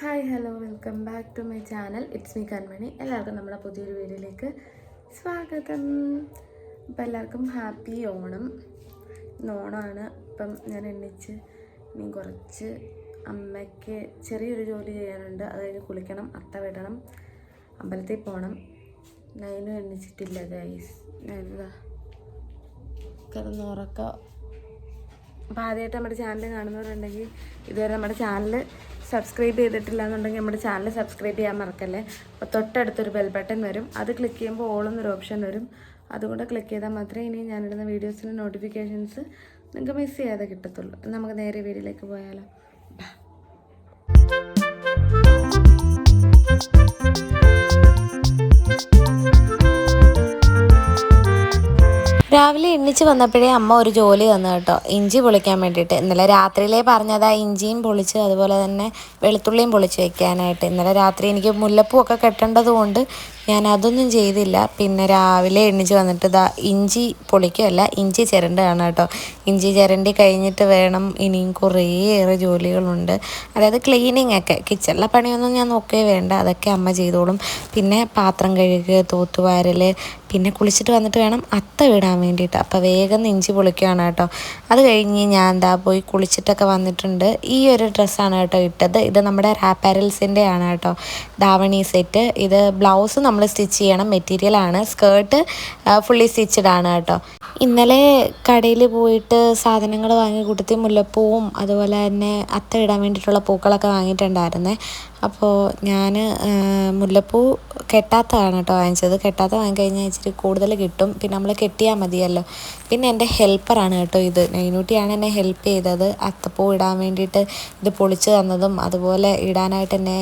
Hi hello welcome back to my channel. It's me Kanmani. എല്ലാവർക്കും നമ്മുടെ പുതിയൊരു വീഡിയോയിലേക്ക് സ്വാഗതം. അപ്പോൾ എല്ലാവർക്കും ഹാപ്പി ഓണം. ഇന്ന് ഓണമാണ്. ഇപ്പം ഞാൻ എണ്ണിച്ച് ഇനി കുറച്ച് അമ്മയ്ക്ക് ചെറിയൊരു ജോലി ചെയ്യാനുണ്ട്. അത് കഴിഞ്ഞ് കുളിക്കണം അത്ത വിടണം അമ്പലത്തിൽ പോകണം. നൈനും എണ്ണിച്ചിട്ടില്ല ഗൈസ്. ഞാനിതാ കിടന്നുറക്കം. അപ്പോൾ ആദ്യമായിട്ട് നമ്മുടെ ചാനൽ കാണുന്നവരുണ്ടെങ്കിൽ ഇതുവരെ നമ്മുടെ ചാനൽ സബ്സ്ക്രൈബ് ചെയ്തിട്ടില്ല എന്നുണ്ടെങ്കിൽ നമ്മുടെ ചാനൽ സബ്സ്ക്രൈബ് ചെയ്യാൻ മറക്കല്ലേ? അപ്പോൾ തൊട്ടടുത്തൊരു ബെൽ ബട്ടൺ വരും. അത് ക്ലിക്ക് ചെയ്യുമ്പോൾ ഓൾ എന്നൊരു ഓപ്ഷൻ വരും. അതുകൂടെ ക്ലിക്ക് ചെയ്താൽ മാത്രമേ ഇനി ഞാനിടുന്ന വീഡിയോസിന് നോട്ടിഫിക്കേഷൻസ് നിങ്ങൾക്ക് മിസ് ചെയ്യാതെ കിട്ടത്തുള്ളൂ. നമുക്ക് നേരെ വീഡിയോയിലേക്ക് പോയാലോ. രാവിലെ എണ്ണിച്ച് വന്നപ്പോഴേ അമ്മ ഒരു ജോലി തന്നു കേട്ടോ. ഇഞ്ചി പൊളിക്കാൻ വേണ്ടിയിട്ട്. ഇന്നലെ രാത്രിയിലേ പറഞ്ഞതാ ഇഞ്ചിയും പൊളിച്ച് അതുപോലെ തന്നെ വെളുത്തുള്ളിയും പൊളിച്ച് വെക്കാനായിട്ട്. ഇന്നലെ രാത്രി എനിക്ക് മുല്ലപ്പൂ ഒക്കെ കെട്ടേണ്ടത് കൊണ്ട് ഞാൻ അതൊന്നും ചെയ്തില്ല. പിന്നെ രാവിലെ എണ്ണിച്ച് വന്നിട്ട് ഇതാ ഇഞ്ചി പൊളിക്കുകയല്ല ഇഞ്ചി ചിരണ്ടതാണ് കേട്ടോ. ഇഞ്ചി ചിരണ്ടി കഴിഞ്ഞിട്ട് വേണം ഇനിയും കുറേയേറെ ജോലികളുണ്ട്. അതായത് ക്ലീനിങ് ഒക്കെ. കിച്ചണിലെ പണിയൊന്നും ഞാൻ നോക്കേ വേണ്ട. അതൊക്കെ അമ്മ ചെയ്തോളും. പിന്നെ പാത്രം കഴുകുക തൂത്തുവാരൽ പിന്നെ കുളിച്ചിട്ട് വന്നിട്ട് വേണം അത്ത വിടാൻ വേണ്ടിയിട്ട്. അപ്പോൾ വേഗം ഇഞ്ചി പൊളിക്കുകയാണ് കേട്ടോ. അത് കഴിഞ്ഞ് ഞാൻ എന്താ പോയി കുളിച്ചിട്ടൊക്കെ വന്നിട്ടുണ്ട്. ഈ ഒരു ഡ്രസ്സാണ് കേട്ടോ ഇട്ടത്. ഇത് നമ്മുടെ റാപ്പാരൽസിന്റെ ആണ് കേട്ടോ. ധാവണി സെറ്റ് ഇത് ബ്ലൗസ് നമ്മൾ സ്റ്റിച്ച് ചെയ്യണം മെറ്റീരിയൽ ആണ്. സ്കേർട്ട് ഫുള്ളി ആണ് കേട്ടോ. ഇന്നലെ കടയിൽ പോയിട്ട് സാധനങ്ങൾ വാങ്ങി കൊടുത്തി മുല്ലപ്പൂവും അതുപോലെ തന്നെ അത്ത ഇടാൻ വേണ്ടിയിട്ടുള്ള പൂക്കളൊക്കെ വാങ്ങിയിട്ടുണ്ടായിരുന്നേ. അപ്പോൾ ഞാൻ മുല്ലപ്പൂ കെട്ടാത്തതാണ് കേട്ടോ വാങ്ങിച്ചത്. കെട്ടാത്ത വാങ്ങിക്കഴിഞ്ഞാൽ ഇച്ചിരി കൂടുതൽ കിട്ടും. പിന്നെ നമ്മൾ കെട്ടിയാൽ മതിയല്ലോ. പിന്നെ എന്റെ ഹെൽപ്പറാണ് കേട്ടോ ഇത്. നൈനൂട്ടിയാണ് എന്നെ ഹെൽപ്പ് ചെയ്തത്. അത്തപ്പൂ ഇടാൻ വേണ്ടിയിട്ട് ഇത് പൊളിച്ച് തന്നതും അതുപോലെ ഇടാനായിട്ട് എന്നെ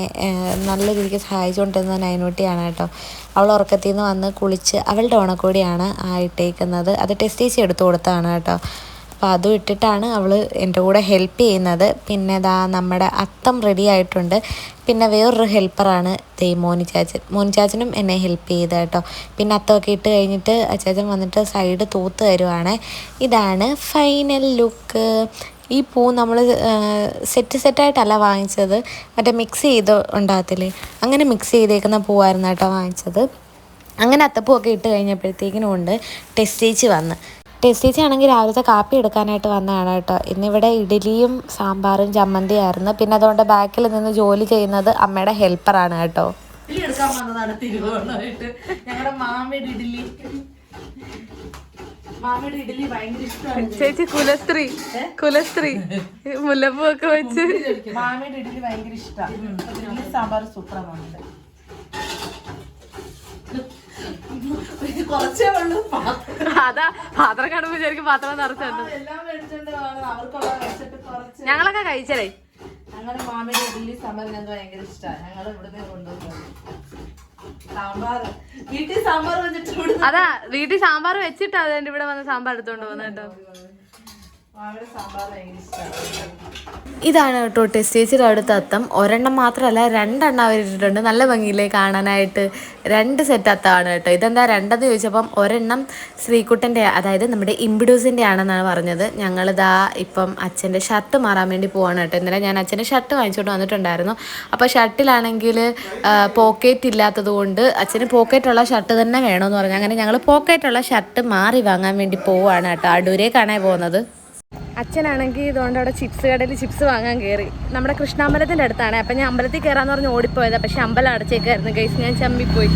നല്ല രീതിക്ക് സഹായിച്ചുകൊണ്ടിരുന്നത് നൈനൂട്ടിയാണ് കേട്ടോ. അവൾ ഉറക്കത്തിൽ നിന്ന് വന്ന് കുളിച്ച് അവളുടെ ഓണക്കോടിയാണ് ആ ഇട്ടേക്കുന്നത്. അത് ടെസ്റ്റ് ചേച്ചി എടുത്തു കൊടുത്തതാണ് കേട്ടോ. അപ്പോൾ അതും ഇട്ടിട്ടാണ് അവൾ എന്റെ കൂടെ ഹെൽപ്പ് ചെയ്യുന്നത്. പിന്നെ ദാ നമ്മുടെ അത്തം റെഡി ആയിട്ടുണ്ട്. പിന്നെ വേറൊരു ഹെൽപ്പറാണ് ദേ മോനി ചാച്ചൻ. മോനി ചാച്ചനും എന്നെ ഹെൽപ്പ് ചെയ്ത് കേട്ടോ. പിന്നെ അത്തമൊക്കെ ഇട്ട് കഴിഞ്ഞിട്ട് അച്ചാച്ചൻ വന്നിട്ട് സൈഡ് തൂത്ത് തരുവാണ്. ഇതാണ് ഫൈനൽ ലുക്ക് ഈ പൂ നമ്മൾ സെറ്റ് സെറ്റായിട്ടല്ല വാങ്ങിച്ചത്. മറ്റേ മിക്സ് ചെയ്ത് ഉണ്ടാകത്തില്ലേ? അങ്ങനെ മിക്സ് ചെയ്തേക്കുന്ന പൂവായിരുന്നു കേട്ടോ വാങ്ങിച്ചത്. അങ്ങനെ അത്തപ്പൂവൊക്കെ ഇട്ട് കഴിഞ്ഞപ്പോഴത്തേക്കിനും ടെസ്റ്റ് ടെസ്റ്റേച്ച് വന്ന്. ടെസ്റ്റേച്ചി ആണെങ്കിൽ രാവിലത്തെ കാപ്പി എടുക്കാനായിട്ട് വന്നതാണ് കേട്ടോ. ഇന്നിവിടെ ഇഡലിയും സാമ്പാറും ചമ്മന്തിയായിരുന്നു. പിന്നെ അതുകൊണ്ട് ബാക്കിൽ നിന്ന് ജോലി ചെയ്യുന്നത് അമ്മയുടെ ഹെൽപ്പറാണ് കേട്ടോ. ഇഡ്ഡലി എടുക്കാൻ വന്നതാണ് തിരുവോണമായിട്ട്. ഞങ്ങളുടെ മാമിയുടെ ഇഡ്ഡലി. മാമിയുടെ ഇഡ്ഡലി ഭയങ്കര ഇഷ്ടമാണ്. ചേച്ചി കുലസ്ത്രീ കുലസ്ത്രീ മുല്ലപ്പൂ ഒക്കെ വെച്ച്. മാമിയുടെ ഇഡ്ഡലി ഭയങ്കര ഇഷ്ടമാണ് സാമ്പാർ സൂപ്പറാണ് കുറച്ചേ ഉള്ളൂ. പാത്രം. അതാ പാത്രം കാണുമ്പോ ശരിക്കും പാത്രം നിറച്ചുണ്ട് എല്ലാം മേടിച്ചോണ്ട് വന്നത് അവർക്കുള്ള വെച്ചിട്ട് കുറച്ച്. ഞങ്ങളൊക്കെ കഴിച്ചല്ലേ ഞങ്ങളുടെ മാമിയുടെ ഇഡ്ഡലി സാമ്പാർ ഞങ്ങൾക്ക് ഭയങ്കര ഇഷ്ടമാണ് ഞങ്ങൾ ഇവിടുന്ന് കൊണ്ടുവന്നത്. സാമ്പാർ. വീട്ടിൽ സാമ്പാർ വെച്ചിട്ട് അതാ വീട്ടിൽ സാമ്പാർ വെച്ചിട്ടാ അതുകൊണ്ട് ഇവിടെ വന്ന് സാമ്പാർ എടുത്തോണ്ട് പോകുന്നത് കേട്ടോ മാമിയുടെ സാമ്പാർ ഭയങ്കര ഇഷ്ടമാണ് ഇതാണ് കേട്ടോ ടെസ്റ്റേച്ചിയുടെ അടുത്ത അത്തം. ഒരെണ്ണം മാത്രമല്ല രണ്ടെണ്ണം അവരിട്ടിട്ടുണ്ട് നല്ല ഭംഗിയിലേ കാണാനായിട്ട്. രണ്ട് സെറ്റ് അത്തമാണ് കേട്ടോ. ഇതെന്താ രണ്ടെന്ന് ചോദിച്ചപ്പം ഒരെണ്ണം ശ്രീകുട്ടന്റെ അതായത് നമ്മുടെ ഇമ്പിഡൂസിന്റെ ആണെന്നാണ് പറഞ്ഞത്. ഞങ്ങളിതാ ഇപ്പം അച്ഛന്റെ ഷർട്ട് മാറാൻ വേണ്ടി പോവാണ് കേട്ടോ. ഇന്നലെ ഞാൻ അച്ഛന്റെ ഷർട്ട് വാങ്ങിച്ചുകൊണ്ട് വന്നിട്ടുണ്ടായിരുന്നു. അപ്പോൾ ഷർട്ടിലാണെങ്കിൽ പോക്കറ്റ് ഇല്ലാത്തത് കൊണ്ട് അച്ഛന് പോക്കറ്റുള്ള ഷർട്ട് തന്നെ വേണമെന്ന് പറഞ്ഞു. അങ്ങനെ ഞങ്ങൾ പോക്കറ്റുള്ള ഷർട്ട് മാറി വാങ്ങാൻ വേണ്ടി പോവുകയാണ് കേട്ടോ. അടൂരേക്കാണേ പോകുന്നത്. അച്ഛനാണെങ്കിൽ ഇതുകൊണ്ട് അവിടെ ചിപ്സ് കടയിൽ ചിപ്സ് വാങ്ങാൻ കയറി നമ്മുടെ കൃഷ്ണാമ്പലത്തിന്റെ അടുത്താണ്. അപ്പം ഞാൻ അമ്പലത്തിൽ കയറാന്ന് പറഞ്ഞ് ഓടിപ്പോയതാണ് പക്ഷേ അമ്പലം അടച്ചേക്കായിരുന്നു ഗൈസ് ഞാൻ ചമ്മിപ്പോയി.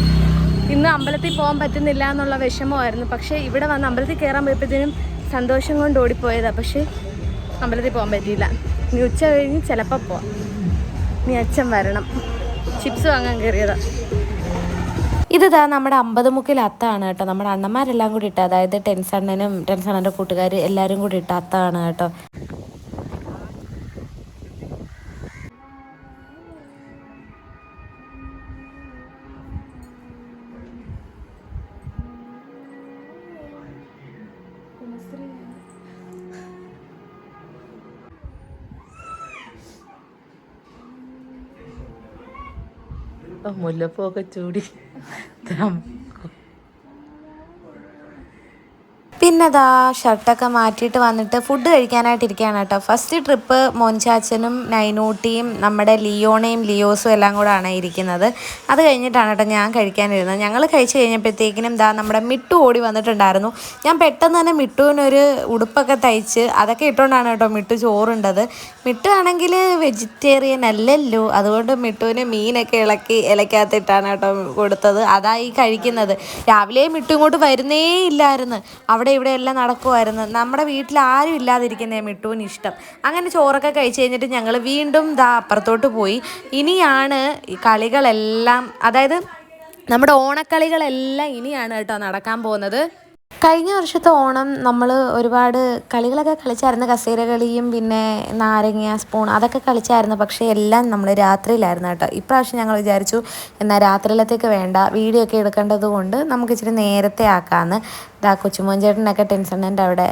ഇന്ന് അമ്പലത്തിൽ പോകാൻ പറ്റുന്നില്ല എന്നുള്ള വിഷമമായിരുന്നു. പക്ഷേ ഇവിടെ വന്ന് അമ്പലത്തിൽ കയറാൻ പോയപ്പോഴത്തേനും സന്തോഷം കൊണ്ട് ഓടിപ്പോയതാണ് പക്ഷേ അമ്പലത്തിൽ പോകാൻ പറ്റിയില്ല. ഇനി ഉച്ച കഴിഞ്ഞ് ചിലപ്പോൾ പോവാം. ഇനി അച്ഛൻ വരണം. ചിപ്സ് വാങ്ങാൻ കയറിയതാണ് ഇത് ഇതാ നമ്മുടെ അമ്പത് മുക്കിൽ അത്താണ് കേട്ടോ. നമ്മുടെ അണ്ണന്മാരെല്ലാം കൂടി ഇട്ട അതായത് ടെൻസണ്ണനും ടെൻസണ്ണന്റെ കൂട്ടുകാർ എല്ലാവരും കൂടി ഇട്ട അത്താണ് കേട്ടോ. മുല്ലപ്പൂക്കെ ചൂടി. പിന്നെ അതാ ഷർട്ടൊക്കെ മാറ്റിയിട്ട് വന്നിട്ട് ഫുഡ് കഴിക്കാനായിട്ട് ഇരിക്കുകയാണ് കേട്ടോ. ഫസ്റ്റ് ട്രിപ്പ് മോൻചാച്ചനും നൈനൂട്ടിയും നമ്മുടെ ലിയോണയും ലിയോസും എല്ലാം കൂടെ ആണ് ഇരിക്കുന്നത്. അത് കഴിഞ്ഞിട്ടാണ് കേട്ടോ ഞാൻ കഴിക്കാനിരുന്നത്. ഞങ്ങൾ കഴിച്ചു കഴിഞ്ഞപ്പോഴത്തേക്കിനും ദാ നമ്മുടെ മിട്ടു ഓടി വന്നിട്ടുണ്ടായിരുന്നു. ഞാൻ പെട്ടെന്ന് തന്നെ മിട്ടുവിനൊരു ഉടുപ്പൊക്കെ തയ്ച്ച് അതൊക്കെ ഇട്ടുകൊണ്ടാണ് കേട്ടോ മിട്ടു ചോറുണ്ടത്. മിട്ടു ആണെങ്കിൽ വെജിറ്റേറിയൻ അല്ലല്ലോ. അതുകൊണ്ട് മിട്ടുവിന് മീനൊക്കെ ഇളക്കി ഇലക്കകത്തിട്ടാണ് കേട്ടോ കൊടുത്തത്. അതായി കഴിക്കുന്നത്. രാവിലെ മിട്ടു ഇങ്ങോട്ട് വരുന്നേ ഇല്ലായിരുന്നു. അവിടെ ഇവിടെ എല്ലാം നടക്കുമായിരുന്നു നമ്മുടെ വീട്ടിൽ ആരും ഇല്ലാതിരിക്കുന്നേ മിട്ടുവിന് ഇഷ്ടം. അങ്ങനെ ചോറൊക്കെ കഴിച്ച് കഴിഞ്ഞിട്ട് ഞങ്ങൾ വീണ്ടും ദാ അപ്പുറത്തോട്ട് പോയി. ഇനിയാണ് ഈ കളികളെല്ലാം അതായത് നമ്മുടെ ഓണക്കളികളെല്ലാം ഇനിയാണ് കേട്ടോ നടക്കാൻ പോകുന്നത്. കഴിഞ്ഞ വർഷത്തെ ഓണം നമ്മൾ ഒരുപാട് കളികളൊക്കെ കളിച്ചായിരുന്നു. കസേര കളിയും പിന്നെ നാരങ്ങ സ്പൂൺ അതൊക്കെ കളിച്ചായിരുന്നു. പക്ഷേ എല്ലാം നമ്മൾ രാത്രിയിലായിരുന്നു കേട്ടോ. ഇപ്രാവശ്യം ഞങ്ങൾ വിചാരിച്ചു എന്നാൽ രാത്രിയിലത്തേക്ക് വേണ്ട വീഡിയോ ഒക്കെ എടുക്കേണ്ടത് കൊണ്ട് നമുക്ക് ഇച്ചിരി നേരത്തെ ആക്കാമെന്ന് ഇതാ കൊച്ചുമോൻ ചേട്ടനൊക്കെ ടെൻഷനുണ്ട് അവിടെ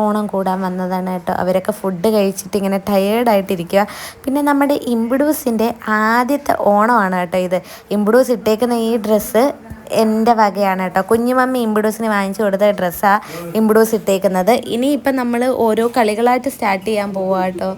ഓണം കൂടാൻ വന്നതാണ് കേട്ടോ. അവരൊക്കെ ഫുഡ് കഴിച്ചിട്ട് ഇങ്ങനെ ടയേർഡായിട്ടിരിക്കുക പിന്നെ നമ്മുടെ ഇംബിഡൂസിന്റെ ആദ്യത്തെ ഓണമാണ് കേട്ടോ ഇത്. ഇംബിഡൂസ് ഇട്ടേക്കുന്ന ഈ ഡ്രസ്സ് എന്റെ വകയാണ് കേട്ടോ. കുഞ്ഞുമമ്മി ഇമ്പിഡൂസിന് വാങ്ങിച്ചു കൊടുത്ത ഡ്രസ്സാണ് ഇമ്പിഡൂസ് ഇട്ടേക്കുന്നത്. ഇനിയിപ്പം നമ്മൾ ഓരോ കളികളായിട്ട് സ്റ്റാർട്ട് ചെയ്യാൻ പോവാ കേട്ടോ.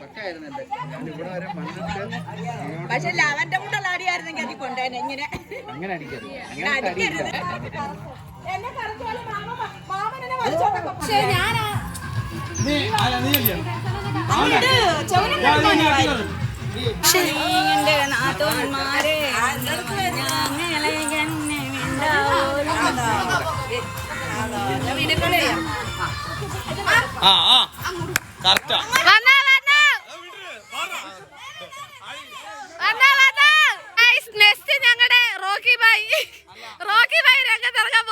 പക്കായിരുന്നല്ലേ ഞാൻ ഇവിടെ വരെ വന്നിട്ട് പക്ഷെ ലവന്റെ കൂടെ ആടിയായിരുന്നെങ്കിൽ അത് കൊണ്ടേനെ ഇങ്ങനെ അങ്ങനെ അടിക്കരുത് അടിക്കരുത് പക്ഷേ ഞാൻ എന്റെ നാത്തോന്മാരെ ഞങ്ങളെ എന്നെ ആ ആ കറക്റ്റാ നെക്സ്റ്റ് ഞങ്ങളുടെ റോക്കി ബായി റോക്കി ബായി രംഗത്തിറങ്ങാൻ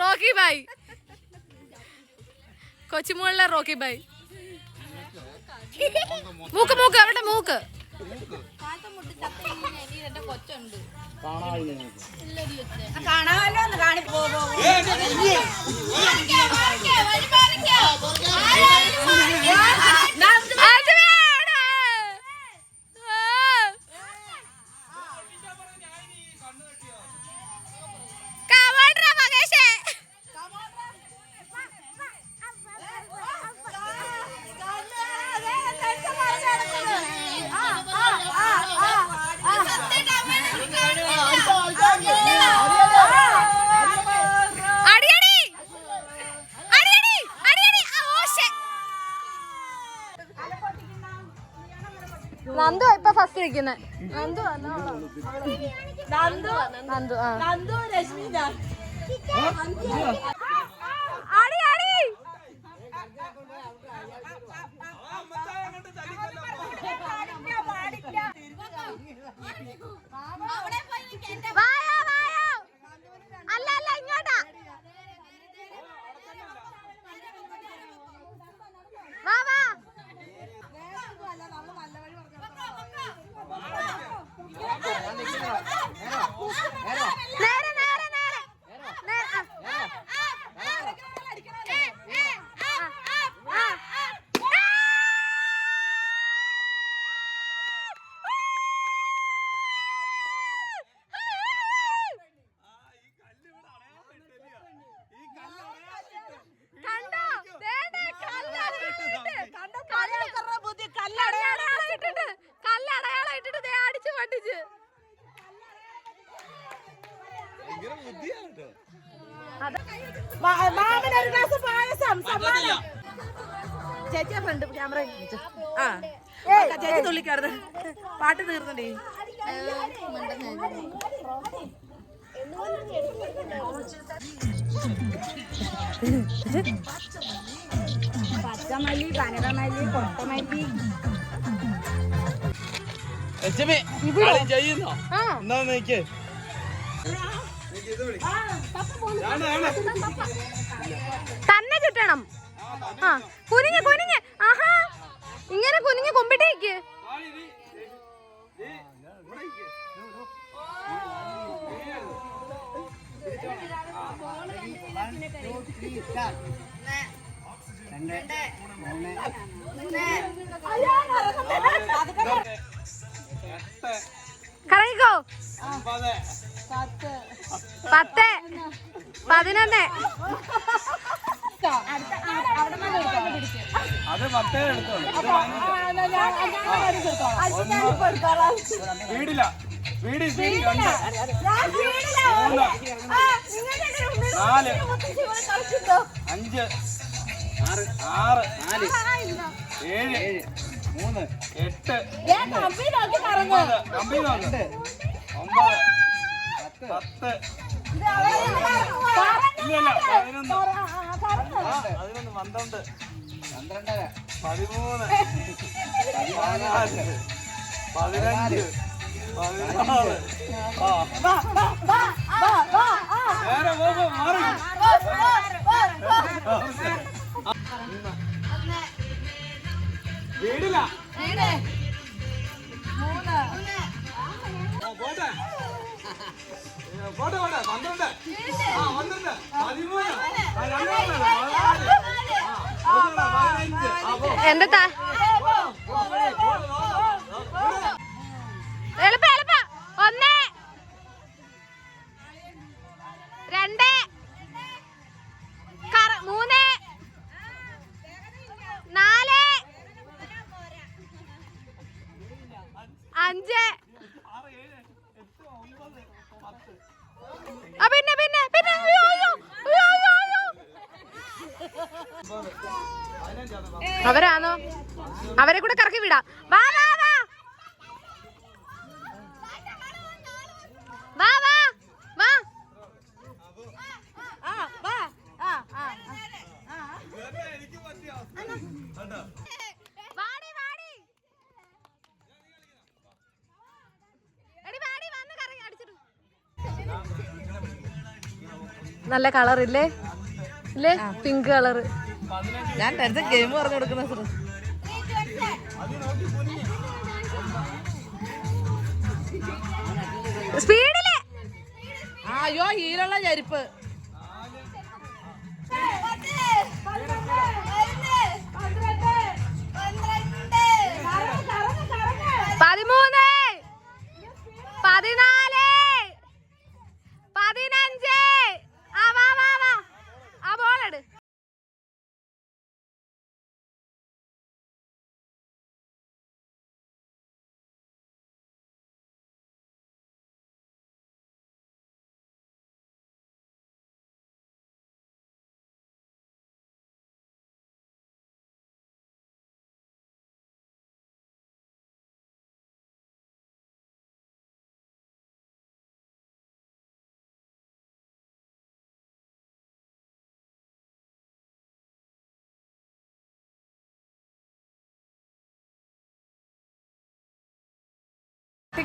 റോക്കി ബായി കൊച്ചുമോളിലെ റോക്കി ബായി മൂക്ക് മൂക്ക് അവരുടെ മൂക്ക്? കാണാമല്ലോ ഒന്ന് ഇപ്പൊ ഫസ്റ്റ് നന്ദു നന്ദു നന്ദു ആ. നന്ദു രശ്മി ഞാൻ അടി അടി വായോ വായോ അല്ല അല്ല ഇങ്ങോട്ടാ വാ വാ നേരെ നേരെ നേരെ നേരെ ആ. ഏ, ഏ, ആ, ആ, ആ. കണ്ടോ ദേ, ദേ, കല്ലടയാളം ഇട്ട്. കല്ല് കല്ലടയാളം ഇട്ടിട്ട് കല്ലടയാളം ഇട്ടിട്ട് ദേ അടിച്ച് പൊട്ടിച്ച് ഭയങ്കര ബുദ്ധിയാണ് കേട്ടോ മാമൻ ഒരു ഗ്ലാസ് പായസം സമ്മാനം. ചേച്ചി ഫ്രണ്ട് ക്യാമറ ആ. ചേച്ചി തുള്ളിക്കാറ് പാട്ട് തീർന്നേ പച്ചമല്ലി കനകമല്ലി കൊട്ടമല്ലി ചെയ്യുന്നോ? എന്നാ നോക്കിയേ തന്നെ കിട്ടണം ആ കുനിഞ്ഞ് കുനിഞ്ഞ്. ആഹാ. ഇങ്ങനെ കുനിഞ്ഞ് കൊമ്പിട്ടേക്ക് കറങ്ങിക്കോ പതിനൊന്ന് അത് പത്തേ എടുത്തോളൂ. വീടില്ല. വീട് രണ്ട് മൂന്ന്. നാല്. അഞ്ച്. ആറ്. ആറ്. നാല്. ഏഴ്. മൂന്ന്. എട്ട്. ഒമ്പത്. പത്ത്. പതിനൊന്ന് പന്ത്രണ്ട് പന്ത്രണ്ടര പതിമൂന്ന് പതിനാല് പതിനഞ്ച് പതിനാറ് ആ നേരെ പോകുമ്പോ മാറി. നല്ല കളർ ഇല്ലേ? ഇല്ലേ? പിങ്ക് കളർ ഞാൻ ഗെയിം പറഞ്ഞു കൊടുക്കുന്ന സ്പീഡിൽ അയ്യോ ഹീലുള്ള ചരിപ്പ്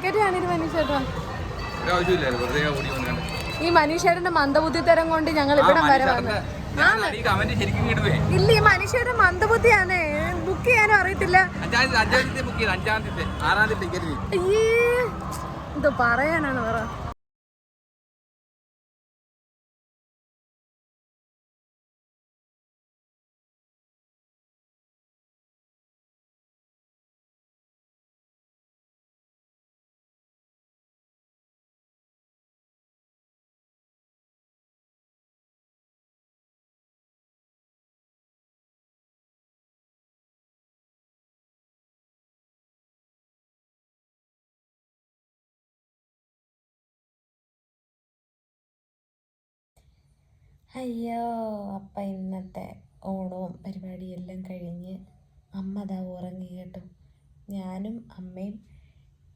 ടിക്കറ്റ് കാണിയത് മനീഷേട്ടാ ഈ മനീഷേട്ടന്റെ മന്ദബുദ്ധി തരം കൊണ്ട് ഞങ്ങൾ ഇവിടെ വരെ ഈ ഇല്ല ഈ മനുഷ്യരുടെ മന്ദബുദ്ധിയാണ്. ബുക്ക് ചെയ്യാനും അറിയത്തില്ല. അഞ്ചാം തീയതി ബുക്ക് ചെയ്ത് അഞ്ചാം തീയതി ആറാം തീയതി ടിക്കറ്റ് അയ്യേ എന്തോ പറയാനാണ് പറ അയ്യോ അപ്പം ഇന്നത്തെ ഓണവും പരിപാടിയെല്ലാം കഴിഞ്ഞ് അമ്മ ദാ ഉറങ്ങി കേട്ടോ. ഞാനും അമ്മയും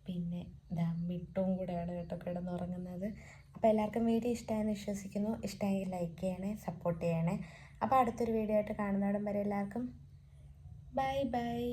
പിന്നെ ദാ മിട്ടും കൂടെയാണ് കേട്ടോ കിടന്നുറങ്ങുന്നത്. അപ്പോൾ എല്ലാവർക്കും വീഡിയോ ഇഷ്ടമായെന്ന് വിശ്വസിക്കുന്നു. ഇഷ്ടമായി ലൈക്ക് ചെയ്യണേ സപ്പോർട്ട് ചെയ്യണേ. അപ്പോൾ അടുത്തൊരു വീഡിയോ ആയിട്ട് കാണുന്നവിടം വരെ എല്ലാവർക്കും ബൈ ബൈ